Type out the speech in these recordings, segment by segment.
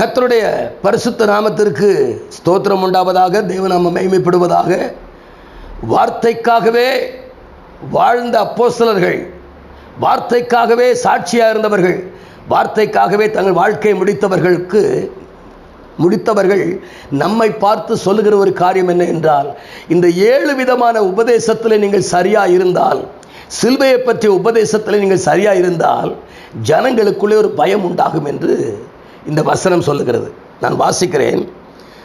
கத்தருடைய பரிசுத்த நாமத்திற்கு ஸ்தோத்திரம் உண்டாவதாக தேவநாம மேய்மைப்படுவதாக வார்த்தைக்காகவே வாழ்ந்த அப்போஸ்தலர்கள் வார்த்தைக்காகவே சாட்சியாக இருந்தவர்கள் வார்த்தைக்காகவே தங்கள் வாழ்க்கையை முடித்தவர்களுக்கு முடித்தவர்கள் நம்மை பார்த்து சொல்லுகிற ஒரு காரியம் என்ன என்றால் இந்த ஏழு விதமான உபதேசத்தில் நீங்கள் சரியாக இருந்தால் சில்வையை பற்றிய உபதேசத்தில் நீங்கள் சரியாக இருந்தால் ஜனங்களுக்குள்ளே ஒரு பயம் உண்டாகும் என்று இந்த வசனம் சொல்லுகிறது. நான் வாசிக்கிறேன்.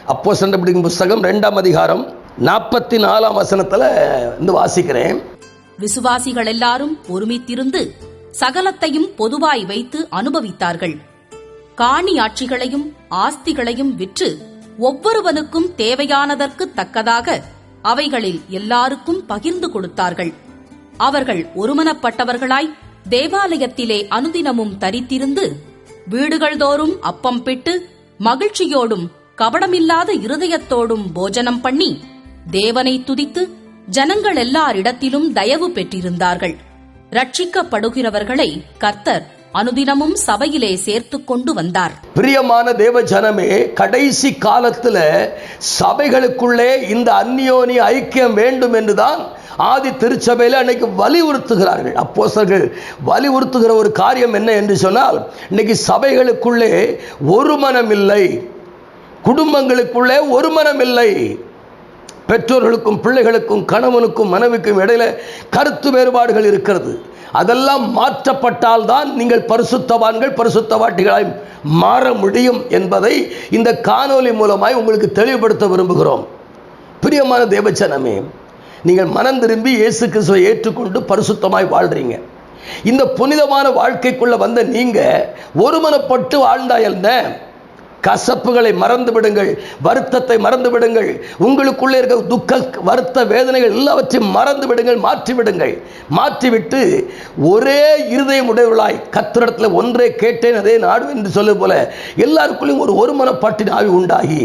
அப்போ சண்டை பிடிக்கும் புஸ்தகம் ரெண்டாம் அதிகாரம் நாற்பத்தி நாலாம் வசனத்தில் வந்து வாசிக்கிறேன். விசுவாசிகள் எல்லாரும் ஒருமித்திருந்து சகலத்தையும் பொதுவாய் வைத்து அனுபவித்தார்கள். காணியாட்சிகளையும் ஆஸ்திகளையும் விற்று ஒவ்வொருவனுக்கும் தேவையானதற்கு தக்கதாக அவைகளில் எல்லாருக்கும் பகிர்ந்து கொடுத்தார்கள். அவர்கள் ஒருமனப்பட்டவர்களாய் தேவாலயத்திலே அனுதினமும் தரித்திருந்து வீடுகள் தோறும் அப்பம் பிட்டு மகிழ்ச்சியோடும் கபடமில்லாத இருதயத்தோடும் போஜனம் பண்ணி தேவனை துதித்து ஜனங்கள் எல்லாரிடத்திலும் தயவு பெற்றிருந்தார்கள். ரட்சிக்கப்படுகிறவர்களை கர்த்தர் அனுதினமும் சபையிலே சேர்த்துக் கொண்டு வந்தார். பிரியமான தேவ ஜனமே கடைசி காலத்துல சபைகளுக்குள்ளே இந்த அந்நியோனி ஐக்கியம் வேண்டும் என்றுதான் ஆதி திருச்சபையில் அன்னைக்கு வலியுறுத்துகிறார்கள். அப்போசர்கள் வலியுறுத்துகிற ஒரு காரியம் என்ன என்று சொன்னால் இன்னைக்கு சபைகளுக்குள்ளே ஒரு மனம் இல்லை. குடும்பங்களுக்குள்ளே ஒரு மனம் இல்லை. பெற்றோர்களுக்கும் பிள்ளைகளுக்கும் கணவனுக்கும் மனைவிக்கும் இடையில கருத்து வேறுபாடுகள் இருக்கிறது. அதெல்லாம் மாற்றப்பட்டால் தான் நீங்கள் பரிசுத்தவான்கள் பரிசுத்தவாட்டிகளாய் மாற முடியும் என்பதை இந்த காணொலி மூலமாய் உங்களுக்கு தெளிவுபடுத்த விரும்புகிறோம். பிரியமான தேவச்சனமே நீங்கள் மனம் திரும்பி இயேசு கிறிஸ்துவை ஏற்றுக்கொண்டு பரிசுத்தமாய் வாழ்றீங்க. இந்த புனிதமான வாழ்க்கைக்குள்ள வந்த நீங்க ஒருமனப்பட்டு வாழ்ந்தாயிருந்த கசப்புகளை மறந்து விடுங்கள் வருத்தத்தை மறந்து விடுங்கள் உங்களுக்குள்ளே இருக்க துக்க வருத்த வேதனைகள் எல்லாவற்றையும் மறந்து விடுங்கள் மாற்றி விடுங்கள். மாற்றிவிட்டு ஒரே இருதயம் உடையவர்களாய் கத்திரிடத்தில் ஒன்றே கேட்டேன் அதே நாடு என்று சொல்லுவது போல எல்லாருக்குள்ளேயும் ஒரு ஒருமனப்பாட்டின் ஆய்வு உண்டாகி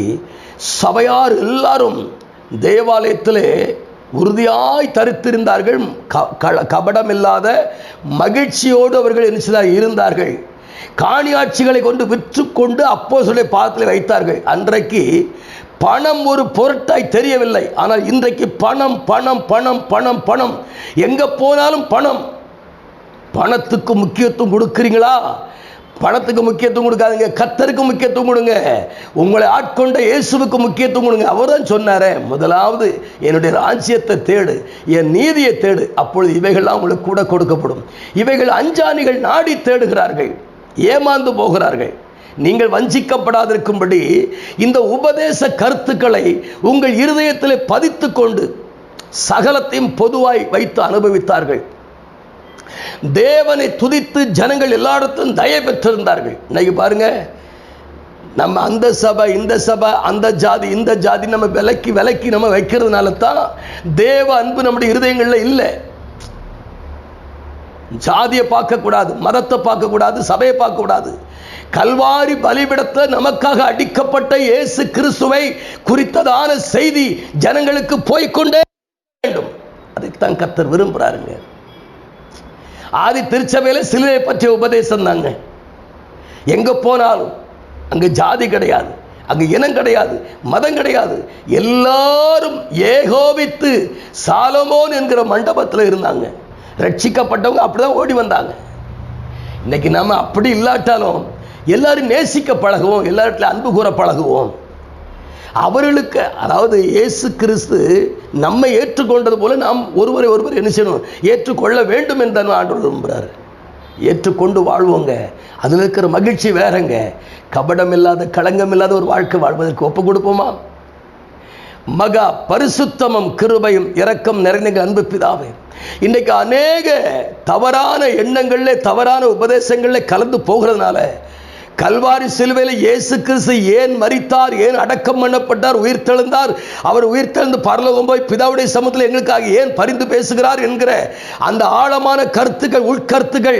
சபையார் எல்லாரும் தேவாலயத்திலே உறுதியாய் தரித்திருந்தார்கள். க- கபடமில்லாத மகிழ்ச்சியோடு அவர்கள் என்ன இருந்தார்கள். காணியாட்சிகளை கொண்டு விற்றுக்கொண்டு அப்போ சொல்லி பாதத்தில் வைத்தார்கள். அன்றைக்கு பணம் ஒரு பொருட்டாய் தெரியவில்லை. ஆனால் இன்றைக்கு பணம் பணம் பணம் பணம் பணம். எங்க போனாலும் பணம். பணத்துக்கு முக்கியத்துவம் கொடுக்குறீங்களா? பணத்துக்கு முக்கியத்துவம் கொடுக்காதீங்க கத்தருக்கு முக்கியத்துவம் கொடுங்க. உங்களை ஆட்கொண்ட இயேசுவுக்கு முக்கியத்துவம் கொடுங்க. அவர் தான் சொன்னாரே முதலாவது என்னுடைய ராஜ்யத்தை தேடு என் நீதியை தேடு. அப்பொழுது இவைகள்லாம் உங்களுக்கு கூட கொடுக்கப்படும். இவைகள் அஞ்சாணிகள் நாடி தேடுகிறார்கள் ஏமாந்து போகிறார்கள். நீங்கள் வஞ்சிக்கப்படாதிருக்கும்படி இந்த உபதேச கருத்துக்களை உங்கள் இருதயத்தில் பதித்து கொண்டு சகலத்தையும் பொதுவாய் வைத்து அனுபவித்தார்கள். தேவனை துதித்து ஜனங்கள் எல்லா இடத்திலும் தயை பெற்றிருந்தார்கள். இன்னைக்கு பாருங்க நம்ம அந்த சபை இந்த சபை அந்த ஜாதி இந்த ஜாதி நம்ம விலக்கி விலக்கி நம்ம வைக்கிறதுனால தான் தேவ அன்பு நம்முடைய இருதயங்களில் இல்லை. ஜாதியை பார்க்கக்கூடாது மதத்தை பார்க்கக்கூடாது சபையை பார்க்கக்கூடாது. கல்வாரி பலிபிடத்தில் நமக்காக அடிக்கப்பட்ட இயேசு கிறிஸ்துவை குறித்ததான செய்தி ஜனங்களுக்கு போய்க்கொண்டே வேண்டும். அதைத்தான் கத்தர் விரும்புகிறாருங்க ஆதி திருச்சபையில் சிலுவை பற்றிய உபதேசம் தாங்க. எங்கே போனாலும் அங்கே ஜாதி கிடையாது அங்கே இனம் கிடையாது மதம் கிடையாது. எல்லாரும் ஏகோபித்து சாலமோன் என்கிற மண்டபத்தில் இருந்தாங்க. ரட்சிக்கப்பட்டவங்க அப்படிதான் ஓடி வந்தாங்க. இன்னைக்கு நாம அப்படி இல்லாட்டாலும் எல்லாரும் நேசிக்க பழகுவோம் எல்லார்கிட்ட அன்பு கூற பழகுவோம். அவர்களுக்கு அதாவது இயேசு கிறிஸ்து நம்மை ஏற்றுக்கொண்டது போல நாம் ஒருவரை ஒருவர் என்ன செய்யணும்? ஏற்றுக்கொள்ள வேண்டும் என்று ஆண்டு விரும்புகிறார். ஏற்றுக்கொண்டு வாழ்வோங்க. அதில் இருக்கிற மகிழ்ச்சி வேறங்க. கபடம் இல்லாத களங்கம் இல்லாத ஒரு வாழ்க்கை வாழ்வதற்கு ஒப்பு கொடுப்போமா? மகா பரிசுத்தமும் கிருபையும் இரக்கம் நிறைந்த அன்பு பிதாவே. இன்னைக்கு அநேக தவறான எண்ணங்களில் தவறான உபதேசங்களில் கலந்து போகிறதுனால கல்வாரி சிலுவையில் இயேசு கிறிஸ்து ஏன் மறித்தார் ஏன் அடக்கம் பண்ணப்பட்டார் உயிர்த்தெழுந்தார்? அவர் உயிர்த்தெழுந்து பரலோகம் போய் பிதாவுடைய சமூகத்தில் எங்களுக்காக ஏன் பரிந்து பேசுகிறார் என்கிற அந்த ஆழமான கருத்துக்கள் உட்கருத்துக்கள்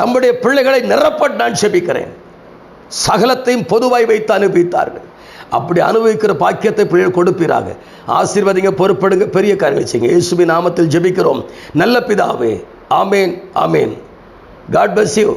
தம்முடைய பிள்ளைகளை நிரப்ப நான் செபிக்கிறேன். சகலத்தையும் பொதுவாய் வைத்து அனுபவித்தார்கள். அப்படி அனுபவிக்கிற பாக்கியத்தை பிள்ளைகள் கொடுப்பீராக. ஆசீர்வதிங்க பொறுப்படுங்க பெரிய காரியம் செய்யுங்க இயேசுவின் நாமத்தில் ஜெபிக்கிறோம். நல்ல பிதாவே. Amen amen. God bless you